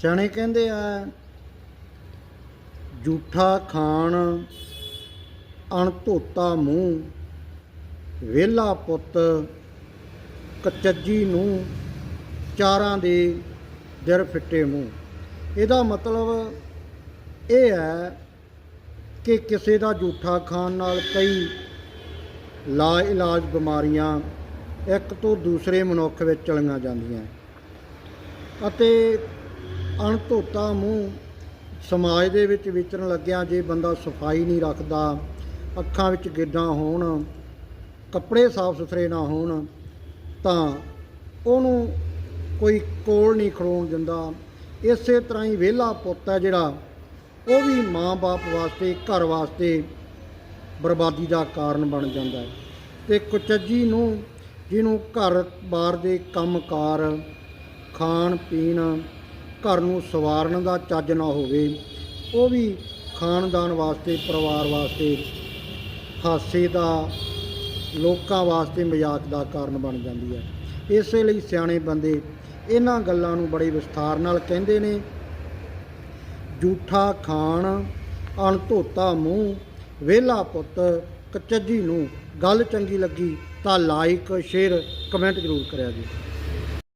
ਸਿਆਣੇ ਕਹਿੰਦੇ ਆ ਝੂਠਾ ਖਾਣ, ਅਣਧੋਤਾ ਮੂੰਹ, ਵਿਹਲਾ ਪੁੱਤ ਕਚੱਜੀ ਨੂੰ ਚਾਰਾਂ ਦੇ ਦਿਰ ਫਿੱਟੇ ਮੂੰਹ। ਇਹਦਾ ਮਤਲਬ ਇਹ ਹੈ ਕਿ ਕਿਸੇ ਦਾ ਝੂਠਾ ਖਾਣ ਨਾਲ ਕਈ ਲਾ ਇਲਾਜ ਬਿਮਾਰੀਆਂ ਇੱਕ ਤੋਂ ਦੂਸਰੇ ਮਨੁੱਖ ਵਿੱਚ ਚਲੀਆਂ ਜਾਂਦੀਆਂ। ਅਤੇ ਅਣਧੋਤਾ ਮੂੰਹ ਸਮਾਜ ਦੇ ਵਿੱਚ ਵਿਚਰਨ ਲੱਗਿਆ ਜੇ ਬੰਦਾ ਸਫ਼ਾਈ ਨਹੀਂ ਰੱਖਦਾ, ਅੱਖਾਂ ਵਿੱਚ ਗਿੱਡਾਂ ਹੋਣ, ਕੱਪੜੇ ਸਾਫ਼ ਸੁਥਰੇ ਨਾ ਹੋਣ, ਤਾਂ ਉਹਨੂੰ ਕੋਈ ਕੋਲ ਨਹੀਂ ਖੜੋਣ ਦਿੰਦਾ। ਇਸੇ ਤਰ੍ਹਾਂ ਹੀ ਵਿਹਲਾ ਪੁੱਤ ਹੈ ਜਿਹੜਾ, ਉਹ ਵੀ ਮਾਂ-ਬਾਪ ਵਾਸਤੇ, ਘਰ ਵਾਸਤੇ ਬਰਬਾਦੀ ਦਾ ਕਾਰਨ ਬਣ ਜਾਂਦਾ ਹੈ। ਤੇ ਕੁਚੱਜੀ ਨੂੰ, ਜਿਹਨੂੰ ਘਰ-ਬਾਰ ਦੇ ਕੰਮਕਾਰ ਖਾਣ ਪੀਣ ਘਰ ਨੂੰ ਸਵਾਰਨ ਦਾ ਚੱਜ ਨਾ ਹੋਵੇ, ਉਹ ਵੀ ਖਾਨਦਾਨ ਵਾਸਤੇ, ਪਰਿਵਾਰ ਵਾਸਤੇ ਹਾਸੇ ਦਾ, ਲੋਕਾਂ ਵਾਸਤੇ ਮਜ਼ਾਕ ਦਾ ਕਾਰਨ ਬਣ ਜਾਂਦੀ ਹੈ। ਇਸੇ ਲਈ ਸਿਆਣੇ ਬੰਦੇ ਇਹਨਾਂ ਗੱਲਾਂ ਨੂੰ ਬੜੇ ਵਿਸਥਾਰ ਨਾਲ ਕਹਿੰਦੇ ਨੇ। ਝੂਠਾ ਖਾਣ, ਅਣਧੋਤਾ ਮੂੰਹ, ਵਿਹਲਾ ਪੁੱਤ, ਕਚੱਜੀ ਨੂੰ ਗੱਲ ਚੰਗੀ ਲੱਗੀ ਤਾਂ ਲਾਈਕ ਸ਼ੇਅਰ ਕਮੈਂਟ ਜ਼ਰੂਰ ਕਰਿਆ ਜੀ।